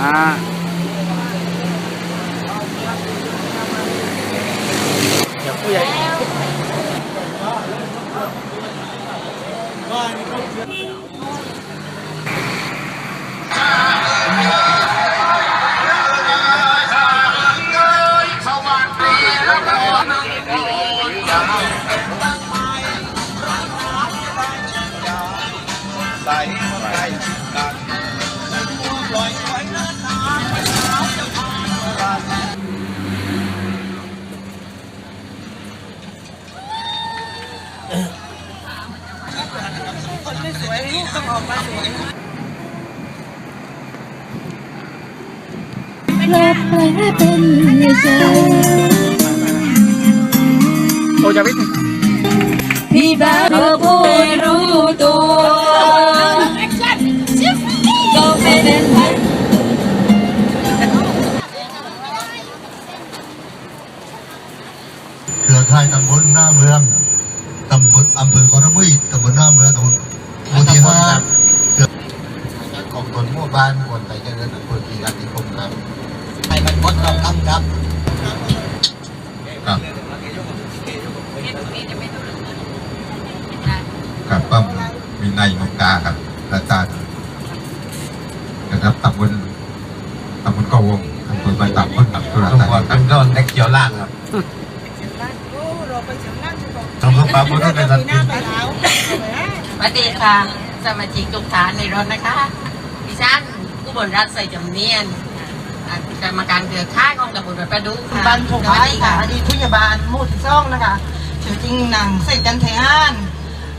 อ่ บไปให้เป็น ดีค่ะสมาชิกทุกท่านในรถนะคะดิฉันผู้บนรัฐใส่จำเนียนอ่ากรรมการเครือข่ายของตำบลวัดประดุค่ะบ้านชงสวัไม้สดีค่ะค่ะอดีตผู้ใหญ่บ้านหมู่ที่สองนะคะชื่อจริงนางเสกจันเทฮาน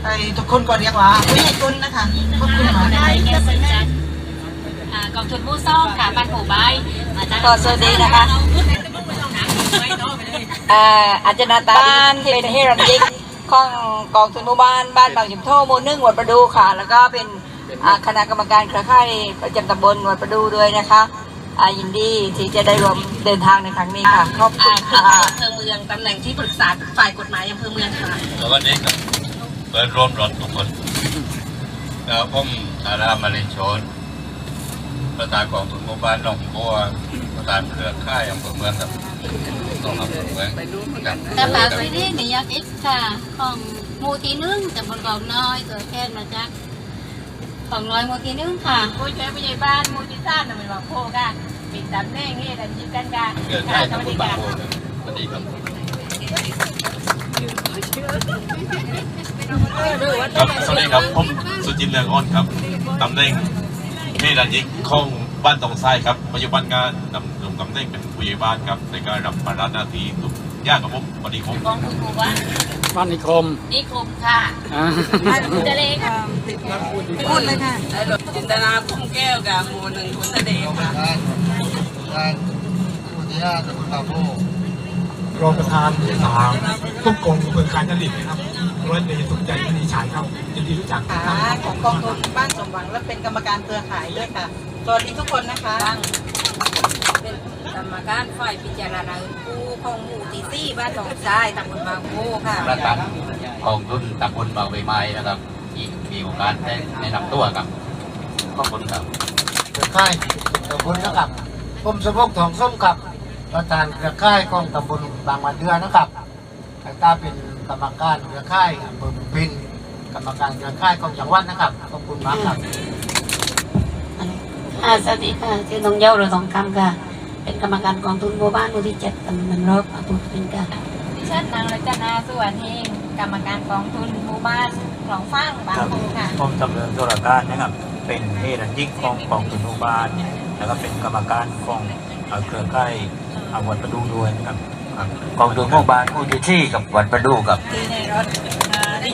ไอ้ทุกคนก็เรียกว่าผู้ใหญ่ตุนนะคะขอบคุณมากนะคะอ่ากองทุนมู่ซ่องค่ะบ้านผูใบมาจากก็สวัสดีนะคะอ่าอาจารย์ตาบ้านเป็นเฮรันยิก ของกองทุนหมู่บ้านบ้านบางจุมโทหมู่หนึ่งวัดประดูค่ะ แล้วก็เป็นอ่าคณะกรรมการเครือข่ายประจำตำบลวัดประดูด้วยนะคะอ่ายินดีที่จะได้ร่วมเดินทางในครั้งนี้ค่ะขอบคุอ่าณเครือค่ะข่ายอำเภอเมืองตำแหน่งที่ปรึกษาฝ่ายกฎหมายอำเภอเมืองค่ะสวัสดีครับเปิดรวมรถทุกคนแล้วผมอารามารินโชนประธานกองทุนหมู่บ้านหนองบัวประธานเครือข่ายอำเภอเมืองครับ ต้องอำเภอเมืองครับกระเป๋าสวยดีนิยมเอ็กซ์ค่ะของหมู่ที่หนึ่งตำบลกองน้อยตัวแทนมาจากของน้อยหมู่ที่หนึ่งค่ะผู้ช่วยผู้ใหญ่บ้านมูลที่สร้างนำเป็นว่าโพกันปิดตำแหน่งนี่ดันยิบกันกันเครือข่ายตำบลบางโพครับสวัสดีครับครับสวัสดีครับผมสุจินต์เรืองอ้นครับตำแหน่งเฮรันยิกของบ้านตองไส้ครับปัจจุบันงานดำรง ตำแหน่งเป็นผู้ใหญ่บ้านครับในการรับภาระหน้าที่ทุกอย่างครับผมสวัสดีครับกองทุนหมู่บ้านบ้านนิคมนิคมค่ะอ่าคุณเจเลค่ะพูดเลยค่ะจินตนาพุ่มแก้วกับหมู่หนึ่งคุณเสด็จค่ะงานผู้ที่ห้าตำบลตาโพรองประธานที่สามทุกกองอำเภอการจริตนะครับร้อยเอกสมใจมณีฉายครับยินดีรู้จักขาของกองทุนบ้านสมหวังและเป็นกรรมการเครือข่ายด้วยค่ะสวัสดีทุกคนนะคะ เป็นกรรมการฝ่ายพิจารณาผู้ของหมู่ที่สี่บ้านหนองทรายตำบลบางโพค่ะ ประธานกองทุนตำบลบางใบไม้นะครับที่มีโอกาสได้แนะนำตัวครับขอบคุณครับ เครือข่ายตำบลนะครับผมสมภพทองส้มครับประธานเครือข่ายของตำบลบางวันเดือนะครับแล้วก็เป็นกรรมการเครือข่ายอำเภอบุปินกรรมการเครือข่ายของจังหวัดนะครับขอบคุณมากครับ อ่าสวัสดีค่ะชื่อน้องเย้าหรือทองคำค่ะ เป็นกรรมการกองทุนหมู่บ้านหมู่ที่เจ็ดตำบลรอบอำเภอเป็นค่ะดิฉันนางรัตนาสุวรรณเฮงกรรมการกองทุนหมู่บ้านหนองฟางบางโพค่ะผมจำเริญตุลาการนะครับ เป็นเฮรันยิกของกองทุนหมู่บ้าน แล้วก็เป็นกรรมการของเอ่อเครือข่ายอาวัดประดูด้วยนะครับครับกองทุนหมู่บ้านผู้ที่ที่กับวัดประดูกับที่ในรถ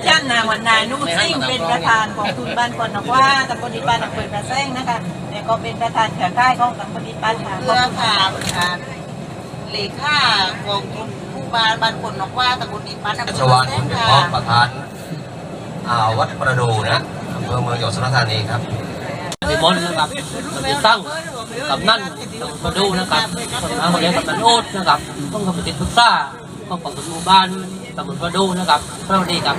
ดิฉันนาวันนานุ่ซิ่งเป็นประธานกองทุนบ้านคนนกว่าตำบลดิปันอำเภอกระแซงนะคะแต่ก็เป็นประธานเครือข่ายของตำบลดิปันค่ะขอบคุณค่ะเลขากองทุนผู้บ้านบ้านคนนกว่าตำบลดิปันอำเภอชวานคุณเป็นพ่อประธานอ่าวัดประดูนะอำเภอเมืองจังหวัดสุราษฎร์ธานีครับนิมนต์นะครับมันจะตั้งกำนั่นมาดูนะครับทางโรงเรียนกำนันโอ๊ตนะครับ ต้องกับปฏิศึกษาต้องของหมู่บ้านตำบลมาดูนะครับสวัสดีครับ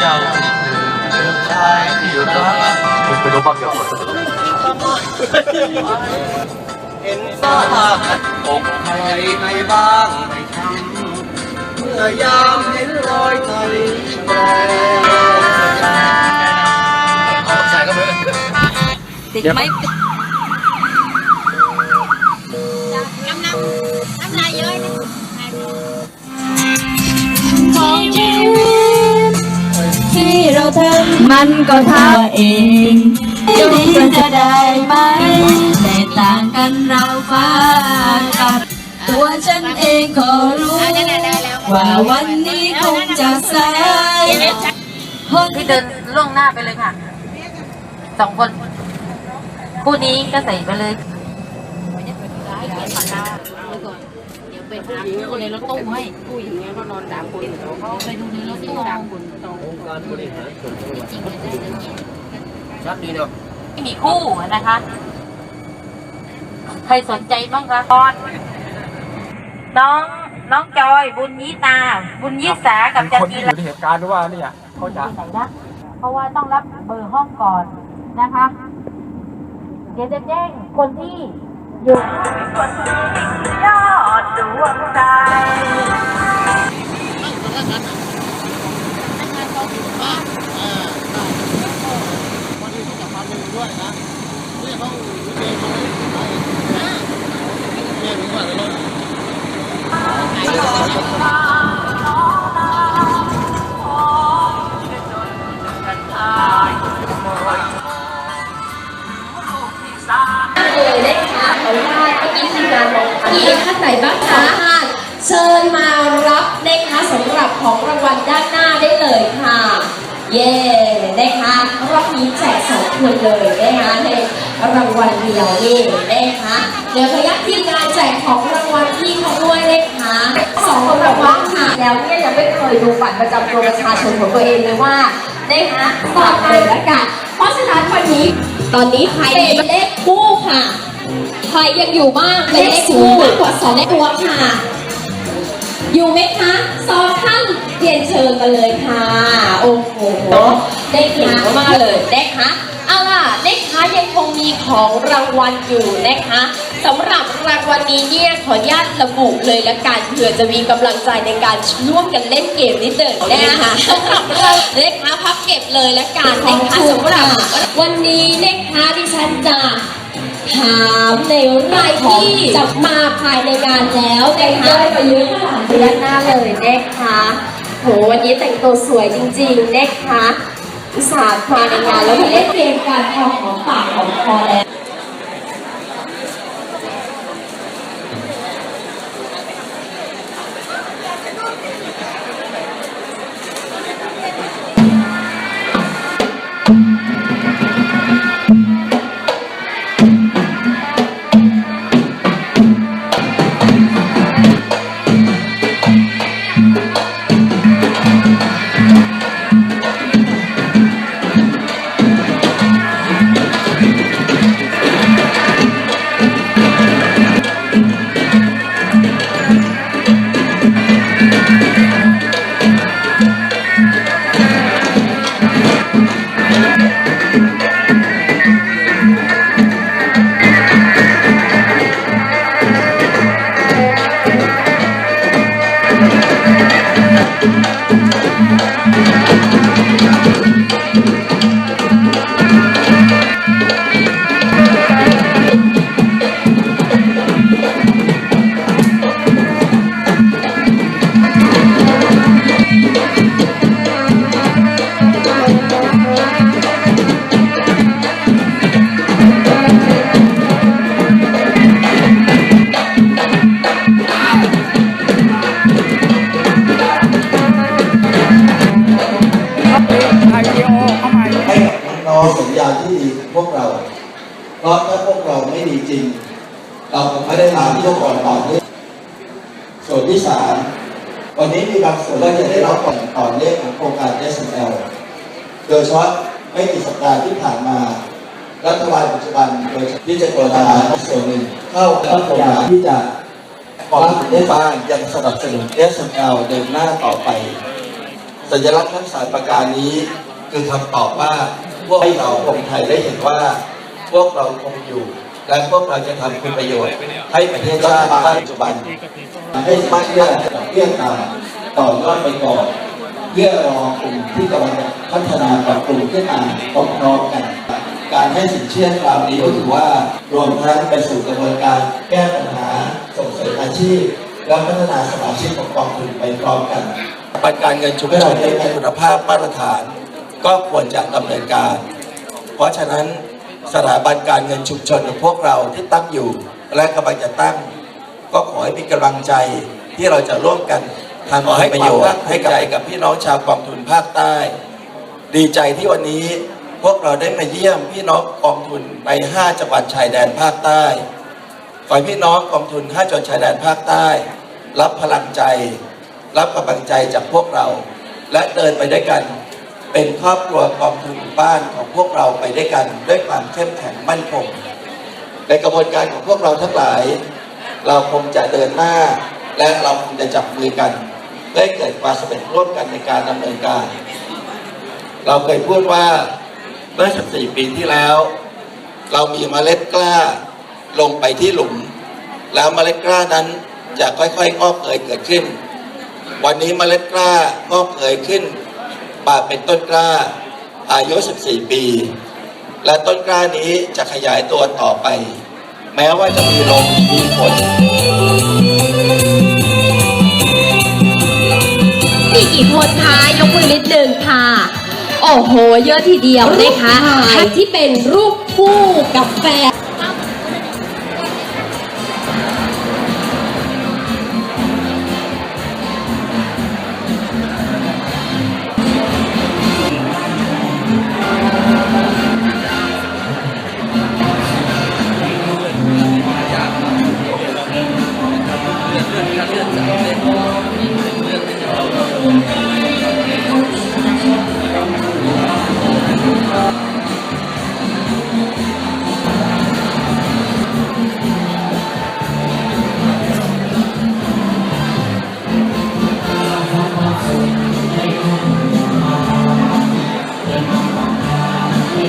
เจ้าคือชายที่รักไปดูความเกี่ยวกับเห็นตากันอกใครในบ้างไม่ทำเมื่อยามเห็นรอยไทยแปรเอาใส่ก็มือติดไหม ทำมันก็ทำเองจะดีจะได้ไหมแต่ต่างกันเราฟ้ากับ ตัวฉันเองก็รู้ ว่าวันนี้คงจะสายพี่เดินล่วงหน้าไปเลยค่ะสองคน คู่นี้ก็ใส่ไปเลย เดี๋ยวไปหาคู่ในรถตู้ให้ผู้หญิงเนี่ยเขานอนดามคนไปดูในรถตู้ดามคนตรงการบริหารส่วนตัวดีเนาะไม่มีคู่นะคะ ใครสนใจบ้างคะตอนน้องน้องจอยบุญยิตา บุญยิสากับจันคนจีที่อรายู่ในเหตุการณ์ด้วยว่าเนี่ยเขาจะไหนนะเพราะว่าต้องรับเบอร์ห้องก่อนนะคะ เดี๋ยวจะแจ้งคนที่อ ยู่ยอดดวงใจเลย งานบอกมีท่านไหนบ้างคะท่านเชิญมารับนะคะสำหรับของรางวัลด้านหน้าได้เลยค่ะ เย้นะคะรอบนี้แจกสองคนเลยนะคะในรางวัลเดียวนี่นะคะเดี๋ยวขยักทีมงานแจกของรางวัลที่เขาด้วยนะคะสองรางวัลค่ะแล้วเนี่ยยังไม่เคยดูบัตรประจำตัวประชาชนของตัวเองเลยว่านะคะตอบเลยละกันเพราะฉะนั้นวันนี้ตอนนี้ใครเป็นเลขคู่ค่ะ ใครยังอยู่บ้างเป็นเลขคู่มากกว่าสองตัวค่ะ อยู่ไหมคะสองท่านเรียนเชิญมาเลยค่ะ โอ้โหได้เก่งมากๆเลยนะคะเอาล่ะนะคะยังคงมีของรางวัลอยู่นะคะสำหรับรางวัลนี้เนี่ยขออนุญาตระบุเลยละกันเผื่อจะมีกำลังใจในการร่วมกันเล่นเกมนิดหนึ่งนะคะสำหรับเรานะคะพับเก็บเลยละกันนะคะสำหรับวันนี้นะคะดิฉันจะ ถามในรายที่จะมาภายในงานแล้วนะคะ ไปยอะขนาดนี้าหน้าเลยนะคะโหวันนี้แต่งตัวสวยจริงๆนะคะอุตส่าห์มาในงานแล้วมาเล่นเกมการทอหองปากของคอแล้ว ใที่จะกรณาส่วนหนึ่งเข้ากับโครงการที่จะกองทุนได้บ้างยังสนับสนุน SML เดินหน้าต่อไป สัญลักษณ์ทั้งสามประการนี้ คือคำตอบว่าพวกเราคนไทยได้เห็นว่า พวกเราคงอยู่ และพวกเราจะทำคุณประโยชน์ ให้ประเทศชาติปัจจุบัน ให้สมัครเรื่องเบี้ยต่ำต่อยอดไปก่อนเพื่อรอกลุ่มที่กำลังจะพัฒนากับกลุ่มขึ้นมาพร้อมๆกัน การให้สินเชื่อคราวนี้ก็ถือว่ารวมทั้งไปสู่กระบวนการแก้ปัญหาส่งเสริมอาชีพ และพัฒนาสมาชิกของกองทุนไปพร้อมกันปันการเงินชุมชนให้มีคุณภาพมาตรฐาน ก็ควรจะดำเนินการ เพราะฉะนั้นสถาบันการเงินชุมชนของพวกเราที่ตั้งอยู่ และกำลังจะตั้ง ก็ขอให้มีกำลังใจที่เราจะร่วมกันทำให้ประโยชน์ให้กับกับพี่น้องชาวกองทุนภาคใต้ ดีใจที่วันนี้ พวกเราได้มาเยี่ยมพี่น้องกองทุนใน5จังหวัดชายแดนภาคใต้ขอให้พี่น้องกองทุน5จังหวัดชายแดนภาคใต้ รับพลังใจ รับกำลังใจจากพวกเรา และเดินไปด้วยกัน เป็นครอบครัวกองทุนบ้านของพวกเราไปด้วยกัน ด้วยความเข้มแข็งมั่นคงในกระบวนการของพวกเราทั้งหลาย เราคงจะเดินหน้า และเราคงจะจับมือกันเพื่อเกิดความสำเร็จร่วมกันในการดำเนินการ เราเคยพูดว่า มื่อ 14 ปีที่แล้ว เรามีเมล็ดกล้าลงไปที่หลุม แล้วเมล็ดกล้านั้นจะค่อยๆงอกเงยเกิดขึ้น วันนี้เมล็ดกล้างอกเงยขึ้นป่าเป็นต้นกล้าอายุ 14 ปี และต้นกล้านี้จะขยายตัวต่อไป แม้ว่าจะมีลมมีฝนมีกี่คนคะยกมือนิดหนึ่งค่ะ โอ้โห เยอะทีเดียวนะคะที่เป็นรูปคู่กับแฟน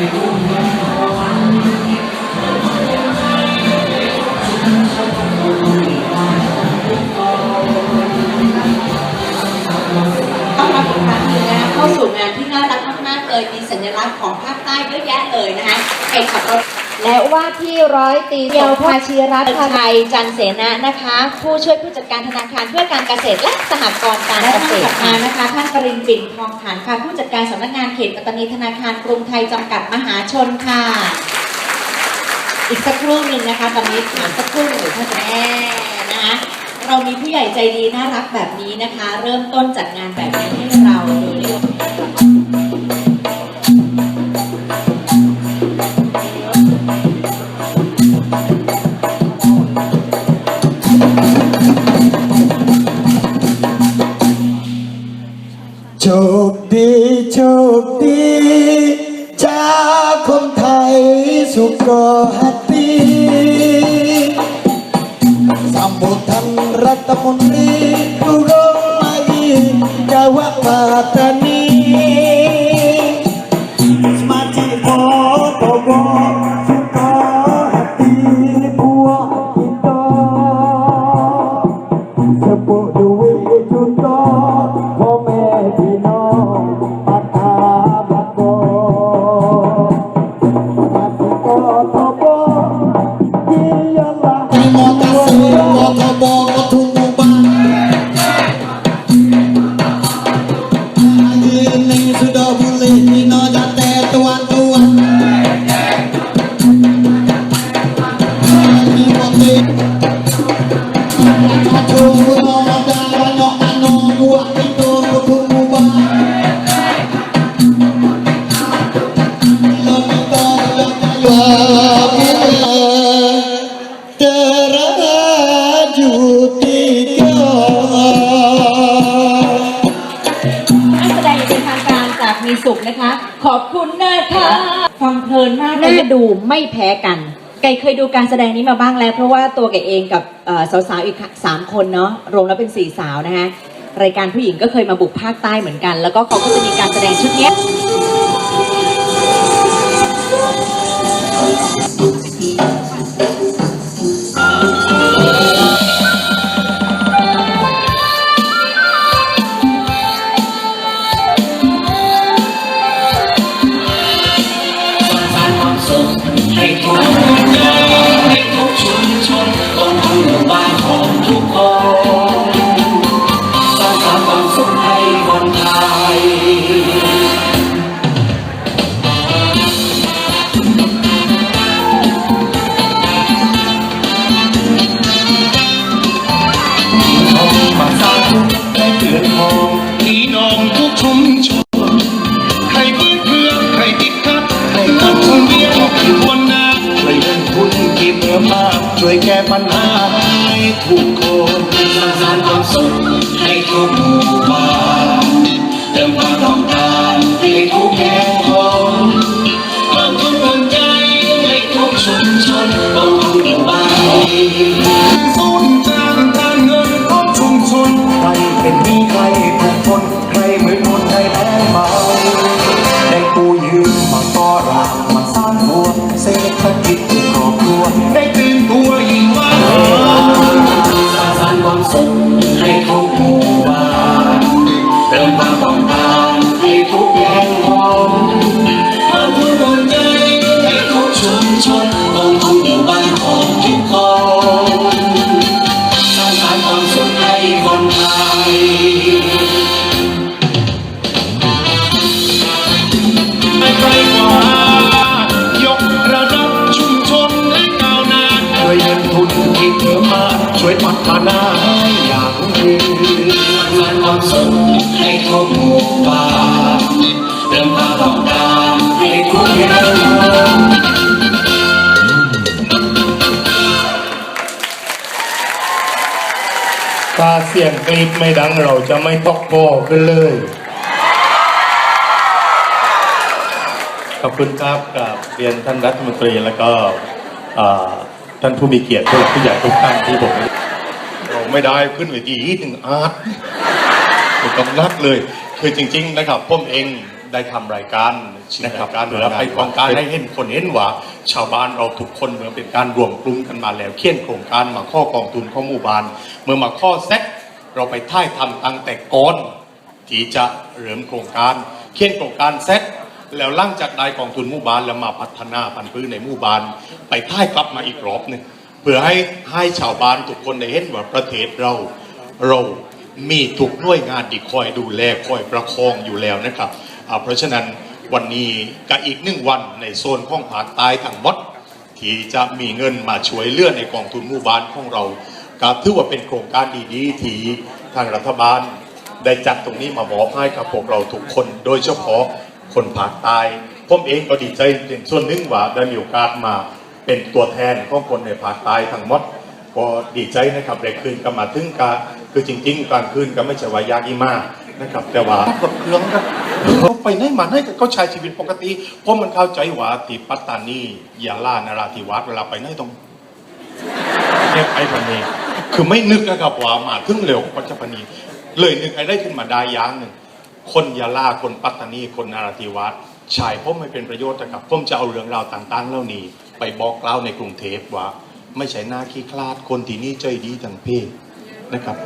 เข้าสู่งานที่น่ารักมากๆเลยมีสัญลักษณ์ของภาคใต้เยอะแยะเลยนะคะใครขับรถ และว่าที่ร้อยตีเดียวภาชีรัตน์ไทยจันเสนะนะคะ ผู้ช่วยผู้จัดการธนาคารเพื่อการเกษตรและสหกรณ์การเกษตรมานะคะท่านปรินปิ่นทองขันค่ะ ผู้จัดการสำนักงานเขตปัตตานีธนาคารกรุงไทยจำกัดมหาชนค่ะ อีกสักครู่หนึ่งนะคะ ตอนนี้ถามสักครู่หนึ่งท่านแม่นะคะเรามีผู้ใหญ่ใจดีน่ารักแบบนี้นะคะ เริ่มต้นจัดงานแบบนี้ให้เรา โชคดีโชคดีจากคนไทยสุขก็แฮปปี้สามบุทันรัฐมนตรีดูโรงมาอีจาวะปาต ก่เคยดูการแสดงนี้มาบ้างแล้ว เพราะว่าตัวไก่เองกับสาวๆอีกสามคนเนาะรวมแล้วเป็นสี่สาวนะคะรายการผู้หญิงก็เคยมาบุกภาคใต้เหมือนกัน แล้วก็เขาก็จะมีการแสดงชุดนี้า เสียงกรีดไม่ดังเราจะไม่ตกโบขึ้นเลย ขอบคุณครับกับเรียนท่านรัฐมนตรีแล้วก็อ่าท่านผู้มีเกียรติผู้หลักผู้ใหญ่ทุกท่านที่ผมเราไม่ได้ขึ้นเวทีหนึ่งอาร์ตผมกำลักเลย คือจริง ๆ นะครับผมเองได้ทำรายการนะครับการเพื่อไปโครงการให้เห็นคนเห็นว่า ชาวบ้านเราทุกคนเมื่อเป็นการรวมกลุ่มกันมาแล้วเขียนโครงการมาข้อกองทุนข้อหมู่บ้านเมื่อมาข้อเซ็ต เราไปท่ายทำตั้งแต่ก่อนที่จะเริ่มโครงการเขียนโครงการเซ็ตแล้วลั่งจากได้กองทุนหมู่บ้านแล้วมาพัฒนาพันธุ์พืชในหมู่บ้านไปท่ายกลับมาอีกรอบหนึงเพื่อให้ให้ชาวบ้านทุกคนได้เห็นว่าประเทศเราเรามีทุกหน่วยงานที่คอยดูแลคอยประคองอยู่แล้วนะครับเพราะฉะนั้นวันนี้ก็อีกหนึ่งวันในโซนข้องภาคใต้ทั้งหมดที่จะมีเงินมาช่วยเลือในกองทุนหมู่บ้านของเรา ก็ถือว่าเป็นโครงการดีๆที่ทางรัฐบาล ได้จัดตรงนี้มามอบให้กับพวกเราทุกคน โดยเฉพาะคนภาคใต้ผมเองก็ดีใจเป็นส่วนหนึ่งว่าได้มีโอกาสมาเป็นตัวแทนของคนในภาคใต้ทั้งหมดก็ดีใจนะครับได้คืนก็มาถึงกาคือจริง ๆการคืนก็ไม่ใช่ว่ายากอีมากนะครับ แต่ว่ากดเครื่องครับเขาไปไหนมาไหนก็ใช้ชีวิตปกติเพราะมันเข้าใจว่าที่ปัตตานียาลานราธิวาสเวลาไปไหนต้องเรียกไอ้พันนี คือไม่นึกนะครับว่ามาถึงเร็วปัจจุบันนี้ เลยนึกไอ้ได้ขึ้นมาได้อย่างหนึ่ง คนยาลาคนปัตตานี คนนาราธิวาสชายผมไม่เป็นประโยชน์นะครับผมจะเอาเรื่องราวต่างๆเหล่านี้ ไปบอกเล่าในกรุงเทพว่า ไม่ใช่หน้าขี้คลาดคนที่นี่ใจดีทั้งเพศนะครับ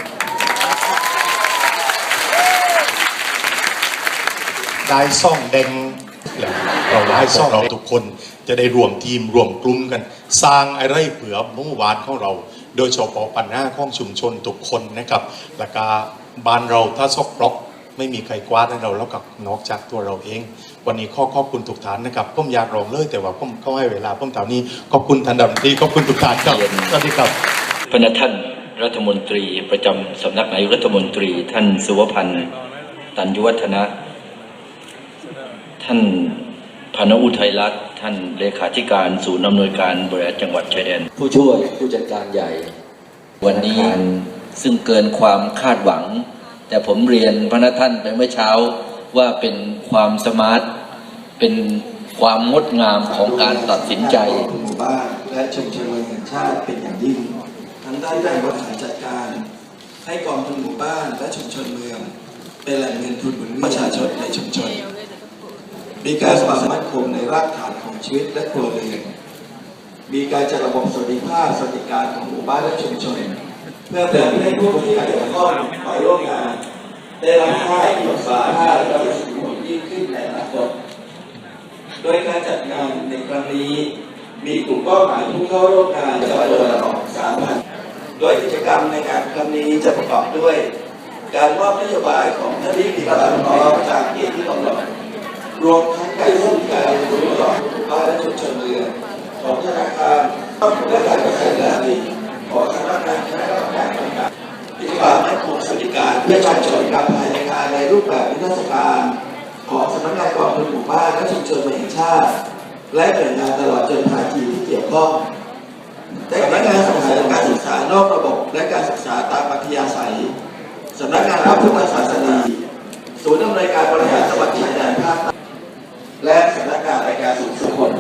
ได้ซ่องแดง เราได้ซ่องเราทุกคนจะได้รวมทีมรวมกลุ่มกัน สร้างอะไรเผื่อเมื่อวานของเรา โดยเฉพาะปัญหาของชุมชนทุกคนนะครับแล้วก็บ้านเราถ้าซอกปลอกไม่มีใครกวาดให้เราแล้วกับนอกจากตัวเราเอง วันนี้ข้อขอบคุณทุกท่านนะครับผมอยากร้องเลย แต่ว่าผมเขาให้เวลาผมเท่านี้ขอบคุณท่านดำที่ขอบคุณทุกท่านครับสวัสดีครับพระท่านรัฐมนตรีประจำสำนักนายกรัฐมนตรี ท่านสุวพันธ์ตันยุวัฒนะ ท่านพานุอุทัยรัตน์ท่านเลขาธิการศูนย์อำนวยการบริหารจังหวัดชายแดน ผู้ช่วยผู้จัดการใหญ่ วันนี้ซึ่งเกินความคาดหวัง แต่ผมเรียนพระท่านไปเมื่อเช้าว่าเป็นความสมาร์ท เป็นความงดงามของการตัดสินใจหมู่บ้านและชุมชนเมืองแห่งชาติเป็นอย่างยิ่ง ทั้งด้านการบริหารจัดการ ให้กองทุนหมู่บ้านและชุมชนเมือง เป็นแหล่งเงินทุนหมุนเวียนประชาชนในชุมชน มีการความมั่นคงในรากฐานของชีวิตและครัวเรือนมีการจัดระบบสวัสดิภาพสวัสดิการของหมู่บ้านและชุมชน เพื่อเปิดให้ผู้ที่เกี่ยวข้องไปร่วมงานได้รับค่าที่สาธารณและประสิทธิผลยิ่งขึ้นในอนาคตโดยการจัดงานในครั้งนี้ มีกลุ่มเป้าหมายผู้เข้าร่วมงานจำนวนละสามพันโดยกิจกรรมในงานครั้งนี้จะประกอบด้วย การมอบนโยบายของท่านที่ปฏิบัติต่อประชาชนที่กำหนด รวมทั้งการร่วมการเรียนรู้ต่อบ้านและชุมชนเมือของธนาคารและการกระจารายได้ของสำนักานคณะกรรมการต่างๆกิจกรรมให้คงสวัสดิการเพื่อการชนการภายในงานในรูปแบบนิทรรศการของสำนักงานกองทุนหมู่บ้านและชุมชนแห่งชาติ และหน่วยงานตลอดจนภาคีที่เกี่ยวข้องสำนักงานส่งเสริมการศึกษานอกระบบ และการศึกษาตามปัธยาศัยสำนักงานพระพุทธศาสนีศูนย์อำนวยการบริหารจังหวัดชายแดนภาคใต้ และสำนักงานรายการสูงสุดคน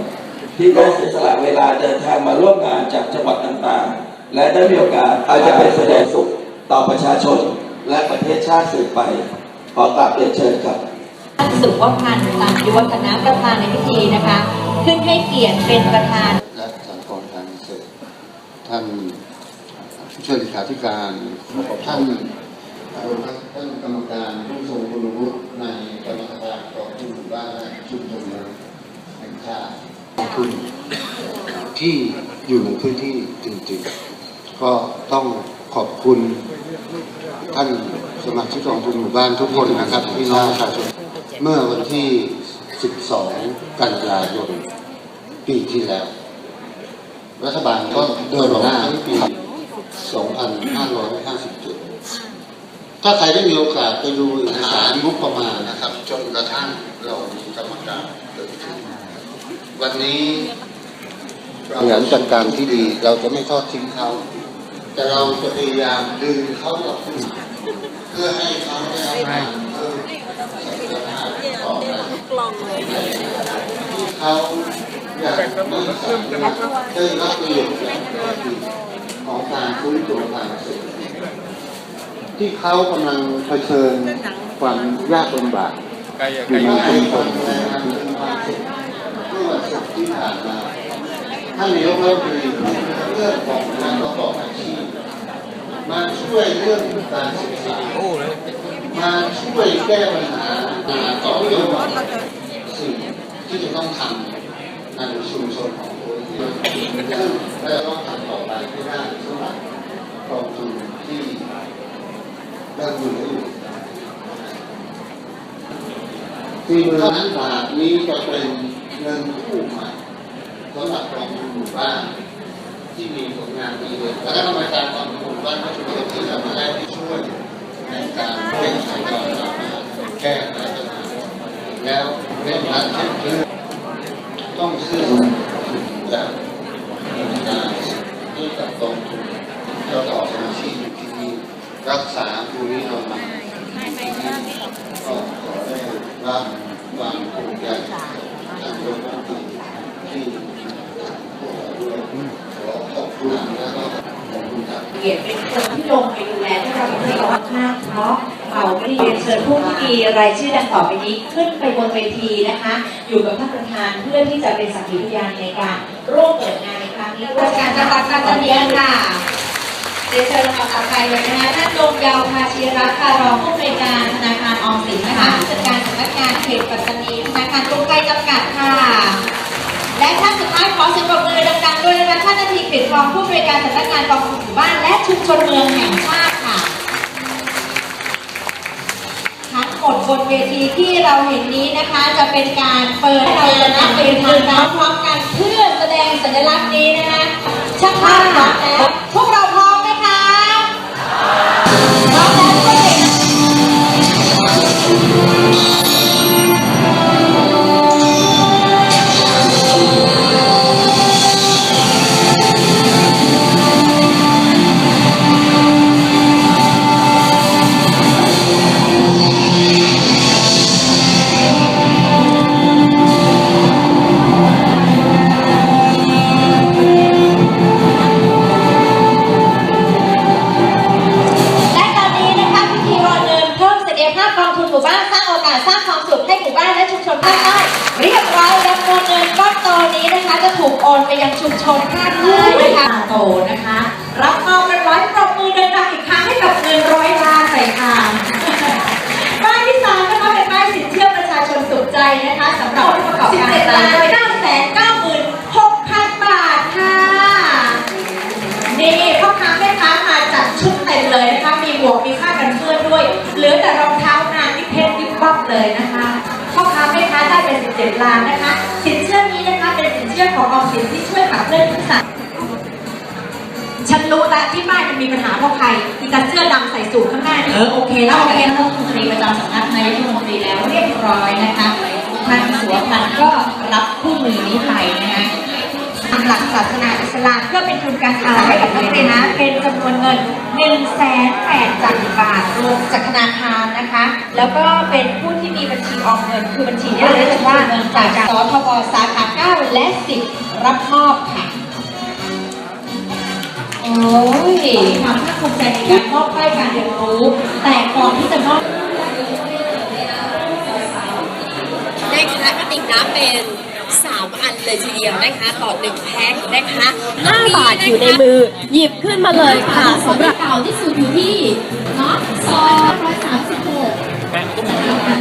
ที่ได้เสียสละเวลาเดินทางมาร่วมงานจากจังหวัดต่างๆ และได้มีโอกาสอาจจะเป็นแสดงสุขต่อประชาชน และประเทศชาติสืบไป ขอกราบเรียนเชิญครับท่านสุวพันธ์ตันยุวัฒนะประธานในพิธีนะคะ ขึ้นให้เกียรติเป็นประธานและสังกรการเกษตรท่านผู้ช่วยเลขาธิการท่านรวมทั้งท่านกรรมการผู้ทรงคุณวุฒิในกรรมการกองทุนหมู่บ้านและชุม ชนแห่งชาติกองทุนที่อยู่ในพื้นที่จริงๆ ก็ต้องขอบคุณท่านสมาชิกกองทุนหมู่บ้านทุกคนนะครับพี่น้องประชาชนเมื่อวันที่ 12 กันยายนปีที่แล้ว รัฐบาลก็เดินหน้าปี 2557 ถ้าใครได้มีโอกาสไปดูเอกสารงบประมาณนะครับ จนกระทั่งเรามีกรรมการเกิดขึ้น วันนี้บริหารจัดการที่ดี เราจะไม่ทอดทิ้งเขา แต่เราจะพยายามดึงเขากลับขึ้นเพื่อให้เขาได้รับการเพิ่มศักยภาพต่อไปที่เขาอยากมีศักยภาพได้รับประโยชน์จากภารกิของการฟื้นตัวทางเศรษฐกิจที่เขากำลังเผชิญความยากลำบากอยู่ในชุมชนและมีความสุขเมื่อวันศุกร์ที่ผ่านมา ท่านนายกรัฐมนตรีเรื่องของการประกอบอาชีพมาช่วยเรื่องการศึกษามาช่วยแก้ปัญหาต่อยอดสิ่งที่จะต้องทำในชุมชนของตัวเองซึ่งเราต้องทำต่อไปให้ได้สำหรับกองทุนที่ยังอยู่สี่หมื่นล้านบาทนี้จะเป็นเงินกู้ใหม่สำหรับกองทุน บ้านที่มีผลงานดีเลยคณะกรรมการกองทุนบ้านพัฒนาที่จะมาได้ที่ช่วยในการแก้ไขปัญหาแก้ไขปัญหาแล้วเรื่องการเชื่อต้องซื้อจากการที่กับกองทุนเราต่ออาชีพที่มีรักษาภูมิเอามาก็ขอได้รับความภูมิใจจากโรงพยาบาลที่พวกเราด้วย ขอบคุณแล้วก็ขอบคุณครับ เกียรติเป็นคนที่ลงไปดูแลที่เราไม่ได้ค่อนางเพราะเราไม่ได้เรียนเชิญผู้ที่มีรายชื่อดังต่อไปนี้ขึ้นไปบนเวทีนะคะ อยู่กับท่านประธานเพื่อที่จะเป็นสักขีพยานในการร่วมเปิดงานในครั้งนี้ราชการจังหวัดปัตตานีค่ะเรียนเชิญลำดับต่อไปเลยนะคะท่านลงยาวภาชีรัตน์ค่ะรองผู้อำนวยการธนาคารออมสินนะคะผู้จัดการสำนักงานเขตปัตตานีธนาคารกรุงไทยจำกัดค่ะ และท่านสุดท้ายขอเสียงปรบมือดังๆด้วยนะคะท่านนาทีกฤษทองผู้บริการสำนักงานกองทุนหมู่บ้าน และชุมชนเมืองแห่งชาติค่ะทั้งหมดบนเวทีที่เราเห็นนี้นะคะ จะเป็นการเปิดเราจะนับเป็นทางการพร้อมกันเพื่อแสดงสัญลักษณ์นี้นะคะช่างภาพแล้วพวกเราพร้อมไหมคะ ถูกโอนไปยังชุมชนภาคใต้นะคะโตนะคะ มันมีปัญหาเพราะใครอีตาเสื้อดำใส่สูทข้างหน้านี่เออโอเคแล้วโอเคแล้วรัฐมนตรีประจำสำนักนายกรัฐมนตรีแล้วเรียบร้อยนะคะทางสัวพันธ์ก็รับคู่มือนี้ไปนะคะตามหลักศาสนาอิสลามล้านเพื่อเป็นทุนการศึกษาให้กับนักเรียนนะ เป็นจำนวนเงิน1นึ่งแสนแปดจันบาทรวมจากธนาคารนะคะ แล้วก็เป็นผู้ที่มีบัญชีออมเงิน คือบัญชีนี้เราเรียกว่าจากสทบสาขา 9 และ 10 รับมอบค่ะโอ้ ยความภาคภูมิใจในการมอบป้ายการเรียนรู้ แต่ก่อนที่จะมอบนะคะกระติกน้ำเป็นสามอันเลยทีเดียวนะคะต่อหนึ่งแพ็คนะคะ5บาทอยู่ในมือ หยิบขึ้นมาเลยค่ะสำหรับเก่าที่สุดอยู่ที่เนาะซอยร้อยสามสิบหก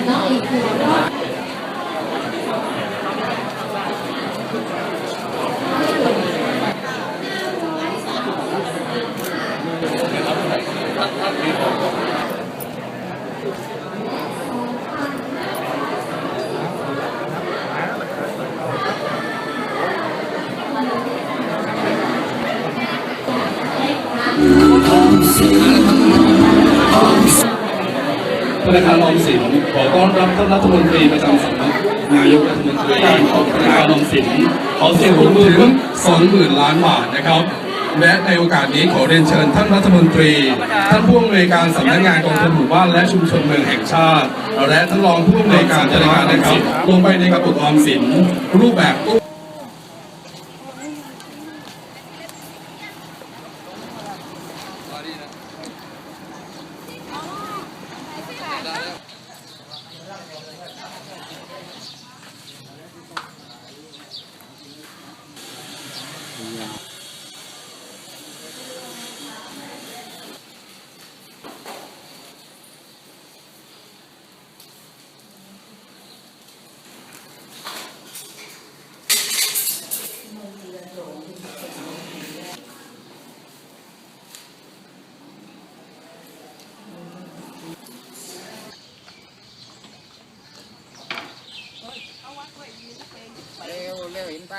เนาะอีกคือ รอบธนาคารออมสินขอต้อนรับท่านรัฐมนตรีประจำสำนักนายกรัฐมนตรีของธนาคารออมสินขอเสียงปรบมือถึง20,000 ล้านบาทนะครับและในโอกาสนี้ขอเรียนเชิญท่านรัฐมนตรี ท่านผู้อำนวยการสำนักงานกองทุนหมู่บ้านและชุมชนเมืองแห่งชาติ และท่านรองผู้อำนวยการธนาคารนะครับลงไปในกระปุกออมสินรูปแบบตู้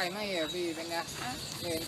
เร็วเห็นป้ายไหมอะพี่เป็นไงเห็น